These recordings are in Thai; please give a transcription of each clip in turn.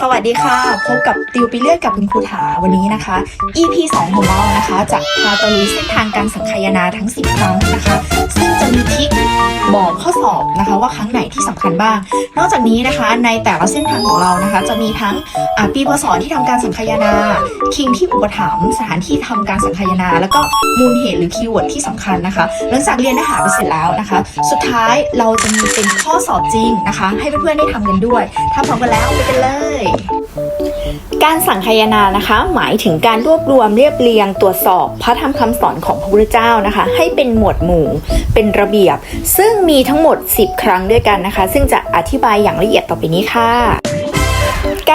สวัสดีค่ะ พบกับติวไปเรื่อยกับคุณครูถาวันนี้นะคะ EP 2 ของเรานะคะจะพาตะลุยเส้นทางการสังคายนาทั้ง 10 ครั้งนะคะ ซึ่งจะมีทริคบอกข้อสอบนะคะ ว่าครั้งไหนที่สำคัญบ้าง นอกจากนี้นะคะในแต่ละเส้นทางของเรานะคะ จะมีทั้งปีพศที่ทำการสังคายนา คิงที่อุปถัมภ์สถานที่ทำการสังคายนา แล้วก็มูลเหตุหรือคีย์เวิร์ดที่สำคัญนะคะ หลังจากเรียนเนื้อหาไปเสร็จแล้วนะคะ สุดท้ายเราจะมีเป็นข้อสอบจริงนะคะ ให้เพื่อนๆได้ทำกันด้วยถ้าพร้อมกันแล้วไปกันเลย การสังคายนานะคะ หมายถึงการรวบรวมเรียบเรียงตรวจสอบพระธรรมคำสอนของพระพุทธเจ้านะคะ ให้เป็นหมวดหมู่ เป็นระเบียบ ซึ่งมีทั้งหมด 10 ครั้งด้วยกันนะคะ ซึ่งจะอธิบายอย่างละเอียดต่อไปนี้ค่ะ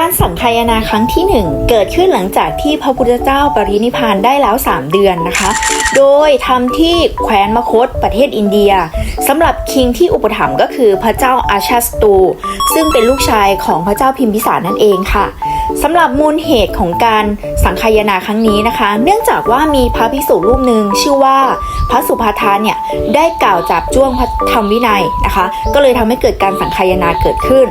การสังคายนาครั้งที่ 1 เกิดขึ้นหลังจากที่พระพุทธเจ้าปรินิพานได้แล้ว 3 เดือนนะคะ โดยทำที่แคว้นมคตประเทศอินเดียสำหรับคิงที่อุปถัมภ์ก็คือพระเจ้าอาชาสตู ซึ่งเป็นลูกชายของพระเจ้าพิมพิสารนั่นเองค่ะสำหรับมูลเหตุของการสังคายนาครั้งนี้นะคะ เนื่องจากว่ามีพระภิกษุรูปหนึ่งชื่อว่าพระสุภาทานเนี่ยได้กล่าวจับจ้วงพระธรรมวินัยนะคะ ก็เลยทำให้เกิดการสังคายนาเกิดขึ้น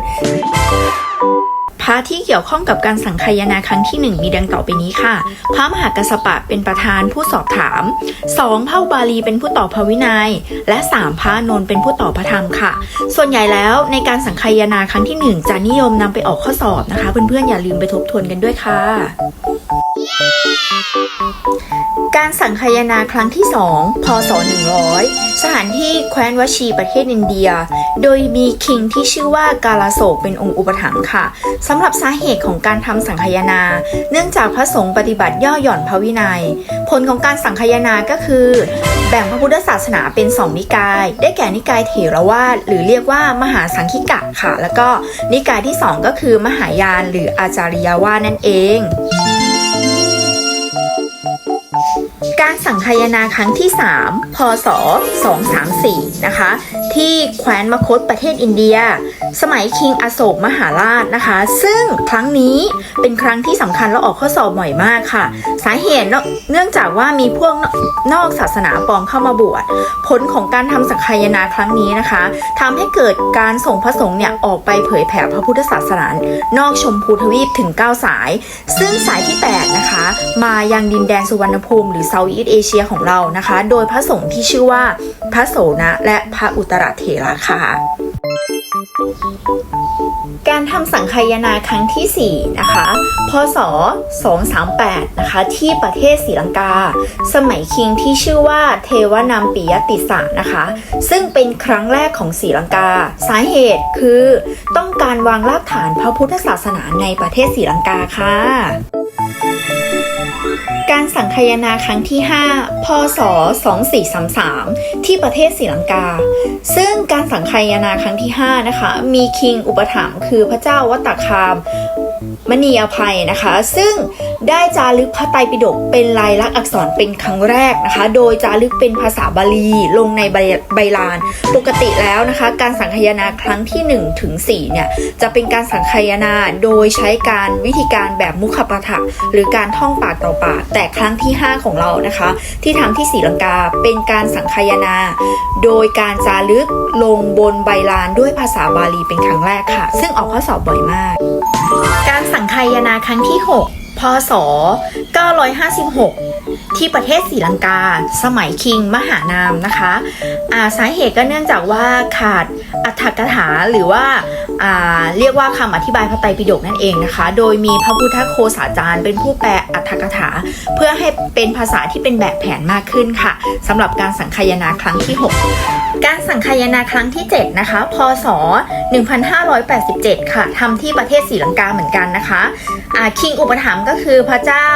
พระที่เกี่ยวข้องกับการสังคายนาครั้งที่ 1 มีดังต่อไปนี้ค่ะ พระมหากัสสปะเป็นประธานผู้สอบถาม 2. พระบาลีเป็นผู้ตอบพระวินัย และ 3. พระนนท์เป็นผู้ตอบพระธรรมค่ะ ส่วนใหญ่แล้วในการสังคายนาครั้งที่ 1 จะนิยมนำไปออกข้อสอบนะคะ เพื่อนๆอย่าลืมไปทบทวนกันด้วยค่ะ การสังคายนาครั้งที่ 2 พศ 100 สถานที่แคว้นวชีประเทศอินเดีย โดยมีคิงที่ชื่อว่ากาลาโศกเป็นองค์อุปถัมภ์ค่ะสำหรับสาเหตุของการทำสังคายนา เนื่องจากพระสงฆ์ปฏิบัติย่อหย่อนพระวินัย ผลของการสังคายนาก็คือ แบ่งพระพุทธศาสนาเป็นสองนิกาย ได้แก่นิกายเถรวาทหรือเรียกว่ามหาสังคิกะค่ะ แล้วก็นิกายที่สองก็คือมหายานหรืออาจาริยวาทนั่นเองการสังคายนาครั้งที่ 3 พศ 234 นะคะ ที่แคว้นมคตประเทศอินเดีย สมัยคิงอโศกมหาราชนะคะ ซึ่งครั้งนี้เป็นครั้งที่สำคัญและออกข้อสอบบ่อยมากค่ะ สาเหตุเนื่องจากว่ามีพวกนอกศาสนาปลอมเข้ามาบวชผลของการทำสังคายนาครั้งนี้นะคะทำให้เกิดการส่งพระสงฆ์เนี่ยออกไปเผยแผ่พระพุทธศาสนานอกชมพูทวีปถึง 9 สาย ซึ่งสายที่ 8 นะคะ มายังดินแดนสุวรรณภูมิหรือเซาท์อีสเอเชียของเรานะคะ โดยพระสงฆ์ที่ชื่อว่าพระโสนะและพระอุตรเถระค่ะ การทำสังคายนาครั้งที่ 4 นะคะ พศ 238 นะคะ ที่ประเทศศรีลังกา สมัยคิงที่ชื่อว่าเทวนามปิยติสานะคะ ซึ่งเป็นครั้งแรกของศรีลังกา สาเหตุคือต้องการวางรากฐานพระพุทธศาสนาในประเทศศรีลังกาค่ะ การสังคายนาครั้งที่ 5 พศ 2433 ที่ประเทศศรีลังกา ซึ่งการสังคายนาครั้งที่ 5 นะคะ มีคิงอุปถัมภ์คือพระเจ้าวัตตคามมณีอภัยนะคะ ซึ่ง ได้จารึกพระไตรปิฎกเป็นลายลักษณ์อักษรเป็นครั้งแรกนะคะ โดยจารึกเป็นภาษาบาลีลงในใบใบลาน ปกติแล้วนะคะ การสังคายนาครั้งที่1ถึง4เนี่ยจะเป็นการสังคายนาโดยใช้การวิธีการแบบมุขปะทะหรือการท่องปากต่อปากแต่ครั้งที่ 5 ของเรานะคะ ที่ทำที่ศรีลังกาเป็นการสังคายนา โดยการจารึกลงบนใบลานด้วยภาษาบาลีเป็นครั้งแรกค่ะ ซึ่งออกข้อสอบบ่อยมาก การสังคายนาครั้งที่ 6 พศ 956 ที่ประเทศศรีลังกา สมัยคิงมหานามนะคะอ่าสาเหตุก็เนื่องจากว่าขาดอัฏฐกถาหรือว่าอ่าเรียกว่าคำอธิบายพระไตรปิฎกนั่นเองนะคะ โดยมีพระพุทธโคสาจารย์เป็นผู้แปลอัฏฐกถา เพื่อให้เป็นภาษาที่เป็นแบบแผนมากขึ้นค่ะสำหรับการสังคายนาครั้งที่ 6 การสังคายนาครั้งที่ 7 นะคะ พศ 1587 ค่ะทำที่ประเทศศรีลังกาเหมือนกันนะคะอ่าคิงอุปถัมภ์ก็คือพระเจ้า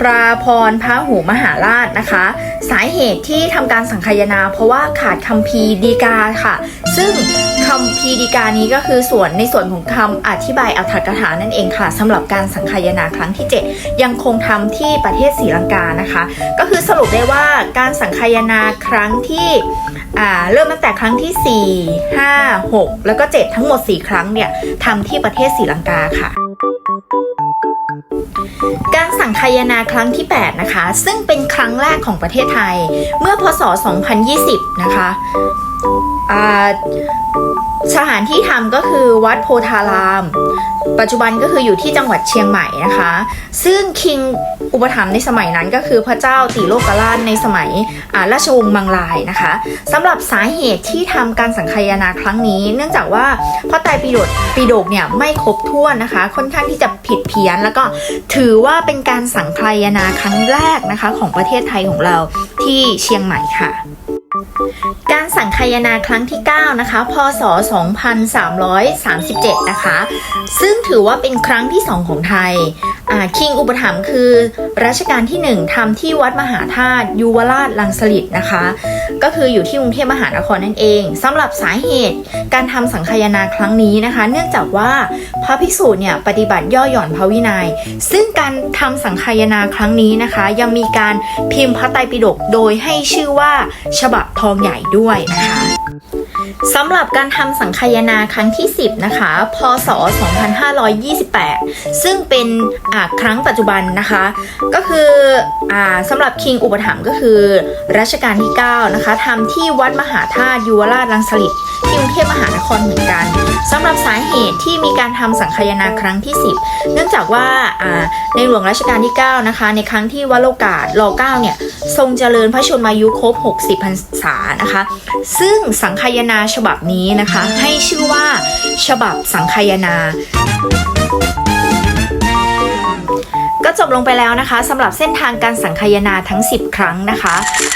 ปราพรพระหูมหาราชนะคะ สาเหตุที่ทำการสังคายนา เพราะว่าขาดคำพีดีกาค่ะ ซึ่งคำพีดีกานี้ก็คือส่วนในส่วนของคำอธิบายอัฏฐกถานั่นเองค่ะสำหรับการสังคายนาครั้งที่ 7 ยังคงทำที่ประเทศศรีลังกานะคะ ก็คือสรุปได้ว่าการสังคายนาครั้งที่อ่าเริ่มตั้งแต่ครั้งที่ 4 5 6 แล้วก็ 7 ทั้งหมด 4 ครั้งเนี่ยทำที่ประเทศศรีลังกาค่ะ การสังคายนาครั้งที่ 8 นะคะ ซึ่งเป็นครั้งแรกของประเทศไทย เมื่อพศ 2020 นะคะสถานที่ทำก็คือวัดโพธาราม ปัจจุบันก็คืออยู่ที่จังหวัดเชียงใหม่นะคะ ซึ่งคิงอุปถัมภ์ในสมัยนั้นก็คือพระเจ้าติโลกราชในสมัยราชวงศ์มังลายนะคะสำหรับสาเหตุที่ทำการสังคายนาครั้งนี้ เนื่องจากว่าพระไตรปิฎกปิฎกเนี่ยไม่ครบถ้วนนะคะ ค่อนข้างที่จะผิดเพี้ยน แล้วก็ถือว่าเป็นการสังคายนาครั้งแรกนะคะ ของประเทศไทยของเราที่เชียงใหม่ค่ะ การสังคายนาครั้งที่ 9 นะคะ พศ 2337 นะคะ ซึ่งถือว่าเป็นครั้งที่ 2 ของไทย คิงอุปถัมภ์คือรัชกาลที่ 1ทำที่วัดมหาธาตุยุวราชลังสลิดนะคะ ก็คืออยู่ที่กรุงเทพมหานครนั่นเองสำหรับสาเหตุการทำสังคายนาครั้งนี้นะคะ เนื่องจากว่าพระภิกษุเนี่ยปฏิบัติย่อหย่อนพระวินยัย ซึ่งการทำสังคายนาครั้งนี้นะคะ ยังมีการพิมพ์พระไตรปิฎกโดยให้ชื่อว่าฉบับทองใหญ่ด้วยนะคะ สำหรับการทำสังคายนาครั้งที่ 10 นะคะ พศ 2528 ซึ่งเป็นครั้งปัจจุบันนะคะ ก็คืออสำหรับคิงอุปถัมภ์ก็คือรัชกาลที่ 9 นะคะทำที่วัดมหาธาตุยุวราชลังสลิดที่กรุงเทพมหานครเหมือนกันสำหรับสาเหตุที่มีการทำสังคายนาครั้งที่ 10 เนื่องจากว่าในหลวงรัชกาลที่ 9 นะคะ ในครั้งที่วโลกาศร9เนี่ยทรงเจริญพระชนมายุครบ 60พรรษานะคะ ซึ่งสังคายนาฉบับนี้นะคะ ให้ชื่อว่าฉบับสังคายนาก็จบลงไปแล้วนะคะสำหรับเส้นทางการสังคายนาทั้ง 10 ครั้งนะคะ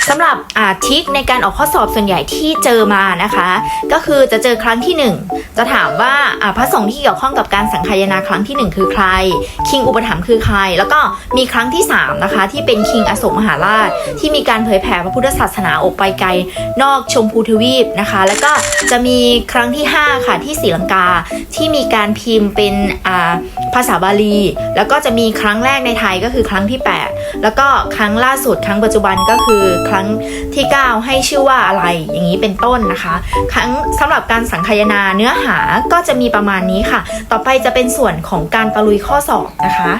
สำหรับอาทิกในการออกข้อสอบส่วนใหญ่ที่เจอมานะคะ ก็คือจะเจอครั้งที่ 1 จะถามว่าพระสงฆ์ที่เกี่ยวข้องกับการสังคายนาครั้งที่ 1 คือใคร คิงอุปถัมภ์คือใคร แล้วก็มีครั้งที่ 3 นะคะ ที่เป็นคิงอโศกมหาราช ที่มีการเผยแผ่พระพุทธศาสนาออกไปไกลนอกชมพูทวีปนะคะ แล้วก็จะมีครั้งที่ 5 ค่ะที่ศรีลังกาที่มีการพิมพ์เป็นภาษาบาลี แล้วก็จะมีครั้งแรกในไทยก็คือครั้งที่ 8 แล้วก็ครั้งล่าสุดครั้งปัจจุบันก็คือครั้งที่ 9 ให้ชื่อว่าอะไรอย่างนี้เป็นต้นนะคะ ครั้งสำหรับการสังคายนาเนื้อหาก็จะมีประมาณนี้ค่ะ ต่อไปจะเป็นส่วนของการตะลุยข้อสอบนะคะ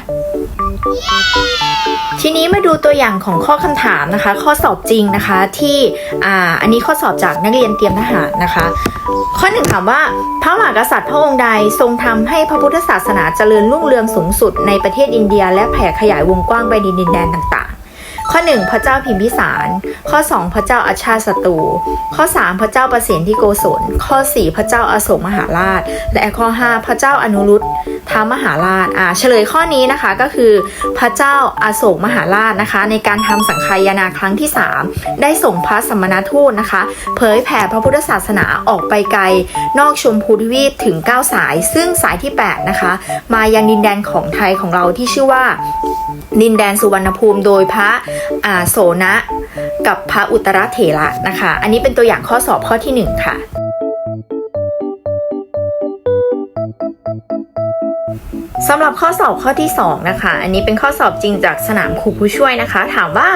ทีนี้มาดูตัวอย่างของข้อคำถามนะคะ ข้อสอบจริงนะคะที่อ่าอันนี้ข้อสอบจากนักเรียนเตรียมทหารนะคะ ข้อหนึ่งถามว่าพระมหากษัตริย์พระองค์ใดทรงทำให้พระพุทธศาสนาเจริญรุ่งเรืองสูงสุดในประเทศอินเดีย และแผ่ขยายวงกว้างไปดินแดนต่างๆข้อ 1 พระเจ้าพิมพิสาร ข้อ 2 พระเจ้าอาชาศัตรู ข้อ 3 พระเจ้าประสิทธิโกศล ข้อ 4 พระเจ้าอาโศกมหาราช และข้อ 5 พระเจ้าอนุรุต ท้ามหาราชอ่าเฉลยข้อนี้นะคะก็คือพระเจ้าอาโศกมหาราชนะคะ ในการทำสังคายนาครั้งที่ 3 ได้ส่งพระสมณทูตนะคะ เผยแผ่พระพุทธศาสนาออกไปไกล นอกชมพูทวีปถึง 9 สาย ซึ่งสายที่ 8 นะคะ มายังดินแดนของไทยของเราที่ชื่อว่าดินแดนสุวรรณภูมิโดยพระอาโสนะ กับพระอุตรเถระนะคะ อันนี้เป็นตัวอย่างข้อสอบข้อที่ 1 ค่ะ สำหรับข้อสอบข้อที่ 2 นะคะ อันนี้เป็นข้อสอบจริงจากสนามครูผู้ช่วยนะคะ ถามว่า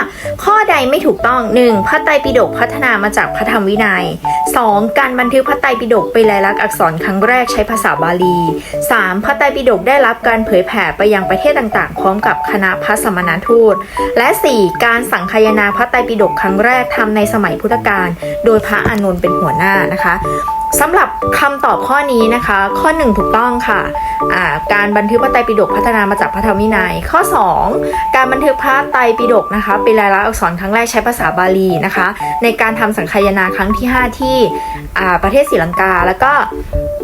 ข้อใดไม่ถูกต้อง 1. พระไตรปิฎกพัฒนามาจากพระธรรมวินัย 2. การบันทึกพระไตรปิฎกเป็นลายลักษณ์อักษรครั้งแรกใช้ภาษาบาลี 3. พระไตรปิฎกได้รับการเผยแผ่ไปยังประเทศต่างๆ พร้อมกับคณะพระสมณทูต และ 4. การสังคายนาพระไตรปิฎกครั้งแรกทำในสมัยพุทธกาลโดยพระอานนท์เป็นหัวหน้านะคะ สำหรับคำตอบข้อนี้นะคะ ข้อ 1 ถูกต้องค่ะอ่าการบันทึกพระไตรปิฎกพัฒนามาจากพระธรรมวินัย ข้อ 2 การบันทึกพระไตรปิฎกนะคะเป็นลายลักษณ์อักษรครั้งแรกใช้ภาษาบาลีนะคะ ในการทำสังคายนาครั้งที่ 5 ที่ประเทศศรีลังกา แล้วก็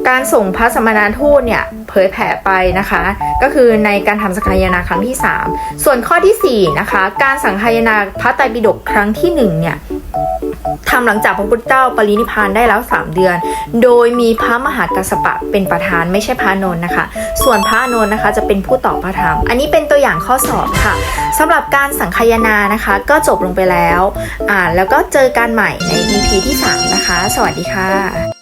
การส่งพระสมณทูตเนี่ยเผยแผ่ไปนะคะ ก็คือในการทำสังคายนาครั้งที่ 3 ส่วนข้อทีสี่4นะคะการสังคายนาพระไตรปิฎกครั้งที่1เนี่ย ทำหลังจากพระพุทธเจ้าปรินิพานได้แล้ว 3 เดือน โดยมีพระมหากัสสปะเป็นประธานไม่ใช่พระนนท์นะคะ ส่วนพระนนท์นะคะจะเป็นผู้ตอบพระธรรม อันนี้เป็นตัวอย่างข้อสอบค่ะสำหรับการสังคายนานะคะ ก็จบลงไปแล้วอ่านแล้วก็เจอกันใหม่ใน EP ที่ 3 นะคะ สวัสดีค่ะ